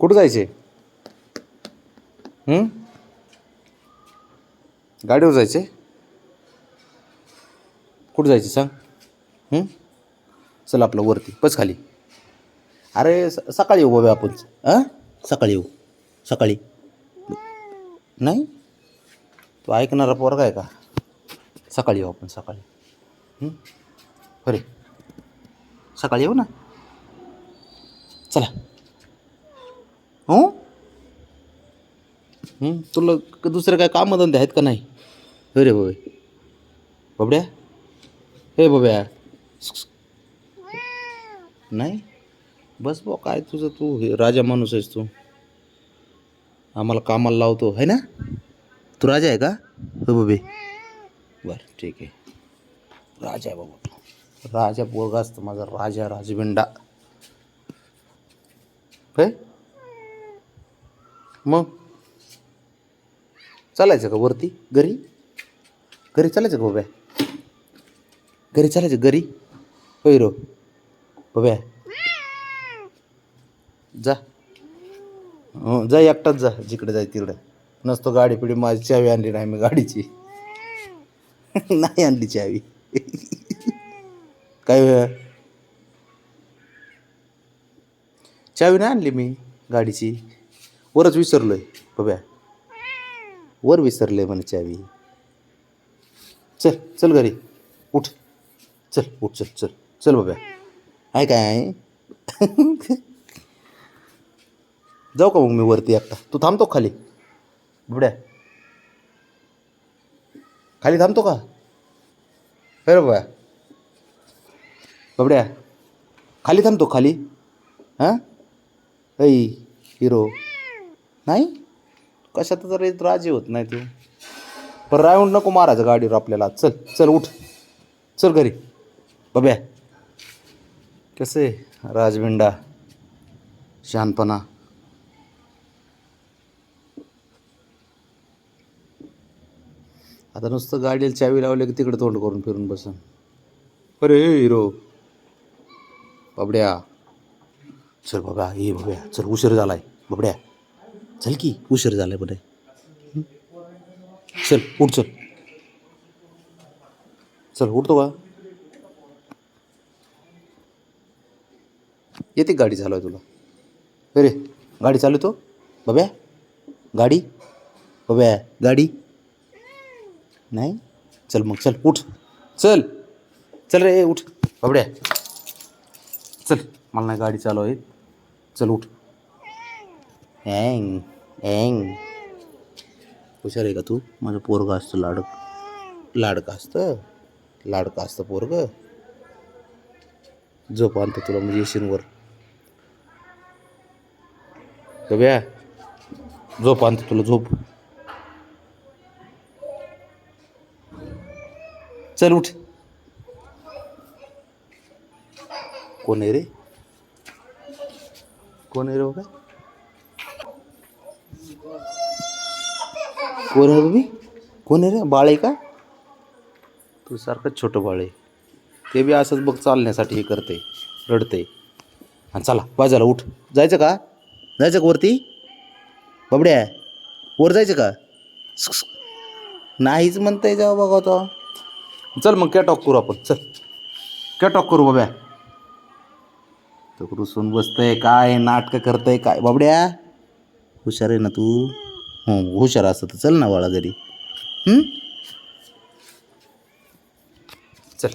कुठं जायचे गाडीवर जायचे कुठं जायचे सांग? चल आपलं वरती बस खाली. अरे स सकाळी येऊ बाबा आपण. हां सकाळी येऊ. सकाळी. नाही? तू ऐकणारा पोरगा आहे का? सकाळी येऊ आपण सकाळी. अरे. सकाळी येऊ ना? चला. हो? तुला दुसरं काय कामधंदे आहेत का नाही? अरे होय बाबड्या. हे बाब्या नाही? बस बा काय तुझं तू हे राजा माणूस आहेस तू. आम्हाला कामाला लावतो है ना? तू राजा आहे का? हो बाबे. बरं ठीक आहे. राजा आहे बाबा. राजा पोरगा असतो माझा राजा राजबिंडा. होय मग? चालायचं का वरती? घरी? घरी चालायचं का बाब्या? घरी चालायचं घरी? होय रो. बाब्या. जा. हो जा एकटाच जा जिकडे जाय तिकडे. नसतो गाडी पिढी माझी चावी आणली नाही मी गाडीची. नाही आणली चावी. काय होय? चावी नाही आणली मी गाडीची. वरच विसरलो आहे बघ्या. वर विसरले म्हणे चावी चल चल घरी. उठ. चल उठ चल चल. चल बाब्या आहे काय आहे? जाऊ का मग मी वरती एकटा? तू थांबतो खाली? बुड्या खाली थांबतो का? अरे बाबा बबड्या खाली थांबतो खाली. हां? ऐ हिरो. नाही? कशात तरी राजी होत नाही तू. पण राऊंड नको मारायचं गाडीवर आपल्याला. चल चल उठ. चल घरी. बब्या. कसे राजभिंडा? शहाणपणा आता नुसतं गाडीला चावी लावली की तिकडे तोंड करून फिरून बसून. अरे हिरो. बाबड्या. चल बाबा ये बाब्या चल उशीर झालाय. बाबड्या. चल की उशीर झालाय आहे चल उठ चल. चल उठतो का? येते गाडी चालवाय तुला? अरे गाडी चालवतो? बब्या? गाडी? बब्या गाडी? नाही? चल मग चल उठ. चल. चल रे उठ. बबड्या चल मला नाही गाडी चालू आहे चल उठ. एंग एंग हुशार आहे का तू? माझं पोरगं असतं लाडक. लाडकं असतं? लाडकं असतं पोरगं? झोप आणतो तुला म्हणजे येशीनवर बघ्या झोप आणतो तुला झोप. चल उठ. कोण आहे रे? कोण आहे रे बाबा? कोण आहे बाबी कोण आहे रे? बाळ आहे का? तू सारखंच छोटं बाळ आहे. ते बी असंच बघ चालण्यासाठी हे करते रडते. आणि चला बाजाला उठ. जायचं का? जायचं का वरती? बाबड्या वर जायचं का? नाहीच म्हणताय जेव्हा बघा तो. चल मग कॅटॉक करू आपण. चल. कॅटॉक करू बाब्या. तो रुसून बसतंय काय नाटकं करतंय काय? बाबड्या. हुशार आहे ना तू हो हुशार असतं तर चल ना बाळा घरी हं?